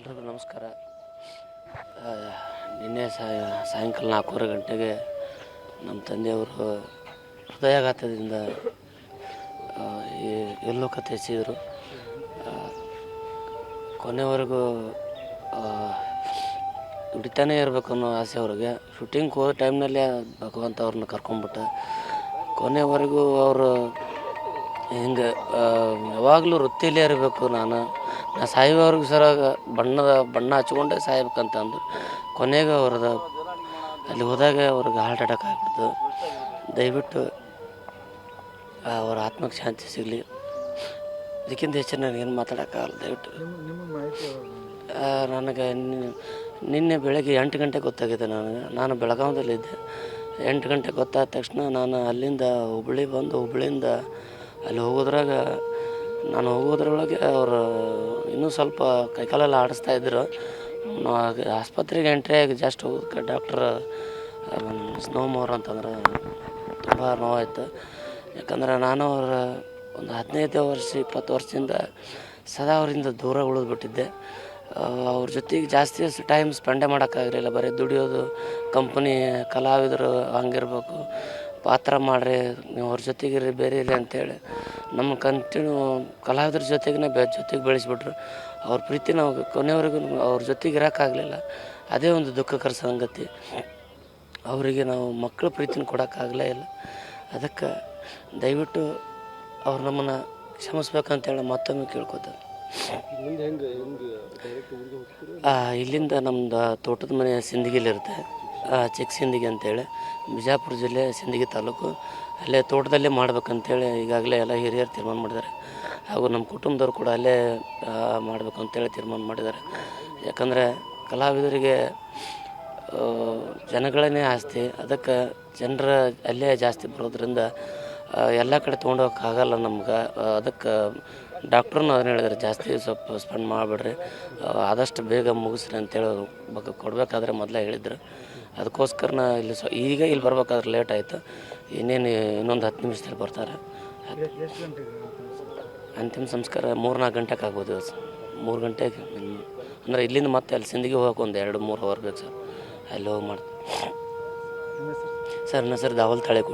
ಎಲ್ರಿಗೂ ನಮಸ್ಕಾರ. ನಿನ್ನೆ ಸಾಯ- ಸಾಯಂಕಾಲ ನಾಲ್ಕೂವರೆ ಗಂಟೆಗೆ ನಮ್ಮ ತಂದೆಯವರು ಹೃದಯಾಘಾತದಿಂದ ಎಲ್ಲೋಕತೆ ಎಸೆದರು. ಕೊನೆವರೆಗೂ ದುಡಿತಾನೇ ಇರಬೇಕು ಅನ್ನೋ ಆಸೆ ಅವ್ರಿಗೆ. ಶೂಟಿಂಗ್ ಹೋದ ಟೈಮ್ನಲ್ಲೇ ಭಗವಂತ ಅವ್ರನ್ನ ಕರ್ಕೊಂಡ್ಬಿಟ್ಟ. ಕೊನೆವರೆಗೂ ಅವರು ಹಿಂಗೆ ಯಾವಾಗಲೂ ವೃತ್ತಿಯಲ್ಲೇ ಇರಬೇಕು ನಾನು. ನಾ ಸಾಯುವವರೆಗೂ ಸರ ಬಣ್ಣದ ಬಣ್ಣ ಹಚ್ಕೊಂಡೆ ಸಾಯ್ಬೇಕಂತ ಅಂದ್ರು ಕೊನೆಗೆ ಅವ್ರದ್ದು ಅಲ್ಲಿ ಹೋದಾಗ ಅವ್ರಿಗೆ ಹಾರ್ಟ್ ಅಟ್ಯಾಕ್ ಆಗ್ಬಿಡ್ತು. ದಯವಿಟ್ಟು ಅವ್ರ ಆತ್ಮಕ್ಕೆ ಶಾಂತಿ ಸಿಗಲಿ. ಇದಕ್ಕಿಂತ ಹೆಚ್ಚು ನನಗೇನು ಮಾತಾಡೋಕ್ಕಾಗಲ್ಲ, ದಯವಿಟ್ಟು. ನನಗೆ ನಿನ್ನೆ- ಬೆಳಗ್ಗೆ ಎಂಟು ಗಂಟೆಗೆ ಗೊತ್ತಾಗಿದೆ ನನಗೆ. ನಾನು ಬೆಳಗಾವದಲ್ಲಿದ್ದೆ. ಎಂಟು ಗಂಟೆ ಗೊತ್ತಾದ ತಕ್ಷಣ ನಾನು ಅಲ್ಲಿಂದ ಹುಬ್ಬಳ್ಳಿ ಬಂದು ಹುಬ್ಬಳ್ಳಿಯಿಂದ ಅಲ್ಲಿ ಹೋಗೋದ್ರಾಗ ನಾನು ಹೋಗೋದ್ರೊಳಗೆ ಅವರು ಇನ್ನೂ ಸ್ವಲ್ಪ ಕೈಕಾಲೆಲ್ಲ ಆಡಿಸ್ತಾ ನಾವು ಆಸ್ಪತ್ರೆಗೆ ಎಂಟ್ರಿ ಆಗಿ ಜಸ್ಟ್ ಹೋಗೋದಕ್ಕೆ ಡಾಕ್ಟ್ರ್ ಸ್ನೋ ಮೋರ್ ಅಂತಂದ್ರೆ ತುಂಬ ನೋವಾಯ್ತು. ಯಾಕಂದ್ರೆ ನಾನು ಅವರ ಒಂದು ಹದಿನೈದು ವರ್ಷ, ಇಪ್ಪತ್ತು ವರ್ಷದಿಂದ ಸದಾ ಅವರಿಂದ ದೂರ ಉಳಿದ್ಬಿಟ್ಟಿದ್ದೆ. ಅವ್ರ ಜೊತೆಗೆ ಜಾಸ್ತಿ ಟೈಮ್ ಸ್ಪೆಂಡೇ ಮಾಡೋಕ್ಕಾಗಲಿಲ್ಲ. ಬರೀ ದುಡಿಯೋದು ಕಂಪ್ನಿ ಕಲಾವಿದರು ಹಂಗಿರ್ಬೇಕು. ಪಾತ್ರ ಮಾಡಿರಿ, ನೀವು ಅವ್ರ ಜೊತೆಗಿರಿ ಬೇರೆ ಇರಿ ಅಂತೇಳಿ. ನಮ್ಮ ಕಂಟಿನ್ಯೂ ಕಲಾವಿದ್ರ ಜೊತೆಗೇ ಬೆ ಜೊತೆಗೆ ಬೆಳೆಸಿಬಿಟ್ರು. ಅವ್ರ ಪ್ರೀತಿ ನಾವು ಕೊನೆವರೆಗೂ ಅವ್ರ ಜೊತೆಗೆ ಇರೋಕ್ಕಾಗಲಿಲ್ಲ. ಅದೇ ಒಂದು ದುಃಖಕರ ಸಂಗತಿ. ಅವರಿಗೆ ನಾವು ಮಕ್ಕಳ ಪ್ರೀತಿನ ಕೊಡೋಕ್ಕಾಗಲೇ ಇಲ್ಲ. ಅದಕ್ಕೆ ದಯವಿಟ್ಟು ಅವ್ರು ನಮ್ಮನ್ನು ಕ್ಷಮಿಸ್ಬೇಕಂತೇಳಿ ಮತ್ತೊಮ್ಮೆ ಕೇಳ್ಕೊತಾರೆ ಇಲ್ಲಿಂದ ನಮ್ಮದು ತೋಟದ ಮನೆ ಸಿಂದಗಿಲಿರುತ್ತೆ. ಚಿಕ್ಕ ಸಿಂದಗಿ ಅಂತೇಳಿ ಬಿಜಾಪುರ ಜಿಲ್ಲೆ ಸಿಂದಗಿ ತಾಲೂಕು. ಅಲ್ಲೇ ತೋಟದಲ್ಲೇ ಮಾಡ್ಬೇಕಂತೇಳಿ ಈಗಾಗಲೇ ಎಲ್ಲ ಹಿರಿಯರು ತೀರ್ಮಾನ ಮಾಡಿದ್ದಾರೆ. ಹಾಗೂ ನಮ್ಮ ಕುಟುಂಬದವ್ರು ಕೂಡ ಅಲ್ಲೇ ಮಾಡಬೇಕು ಮಾಡ್ಬೇಕು ಅಂತೇಳಿ ತೀರ್ಮಾನ ಮಾಡಿದ್ದಾರೆ. ಯಾಕಂದರೆ ಕಲಾವಿದರಿಗೆ ಜನಗಳನ್ನೇ ಆಸ್ತಿ, ಅದಕ್ಕೆ ಜನರ ಅಲ್ಲೇ ಜಾಸ್ತಿ ಬರೋದ್ರಿಂದ ಎಲ್ಲ ಕಡೆ ತೊಗೊಂಡೋಗಕ್ಕಾಗಲ್ಲ ನಮ್ಗೆ. ಅದಕ್ಕೆ ಡಾಕ್ಟ್ರನ್ನ ಅದನ್ನು ಹೇಳಿದ್ರೆ ಜಾಸ್ತಿ ಸ್ವಲ್ಪ ಸ್ಪೆಂಡ್ ಮಾಡಿಬಿಡ್ರಿ. ಆದಷ್ಟು ಬೇಗ ಮುಗಿಸ್ರಿ ಅಂತೇಳಿ ಬಗ್ಗೆ ಕೊಡಬೇಕಾದ್ರೆ ಮೊದಲೇ ಹೇಳಿದ್ರು. ಅದಕ್ಕೋಸ್ಕರ ಇಲ್ಲಿ ಸ್ವ ಈಗ ಇಲ್ಲಿ ಬರ್ಬೇಕಾದ್ರೆ ಲೇಟ್ ಆಯಿತು. ಇನ್ನೇನು ಇನ್ನೊಂದು ಹತ್ತು ನಿಮಿಷದಲ್ಲಿ ಬರ್ತಾರೆ. ಅಂತಿಮ ಸಂಸ್ಕಾರ ಮೂರ್ನಾಲ್ಕು ಗಂಟೆಗೆ ಆಗ್ಬೋದು ಸರ್ ಮೂರು ಗಂಟೆಗೆ. ಅಂದರೆ ಇಲ್ಲಿಂದ ಮತ್ತೆ ಅಲ್ಲಿ ಸಿಂದಿಗೆ ಹೋಗೋಕೆ ಒಂದು ಎರಡು ಮೂರು ಅವರ್ ಬೇಕು ಸರ್. ಅಲ್ಲಿ ಹೋಗಿ ಮಾಡ್ತೀವಿ ಸರ್, ನನ್ನ ಸರ್ ದಾವಲ್ ತಾಳೆ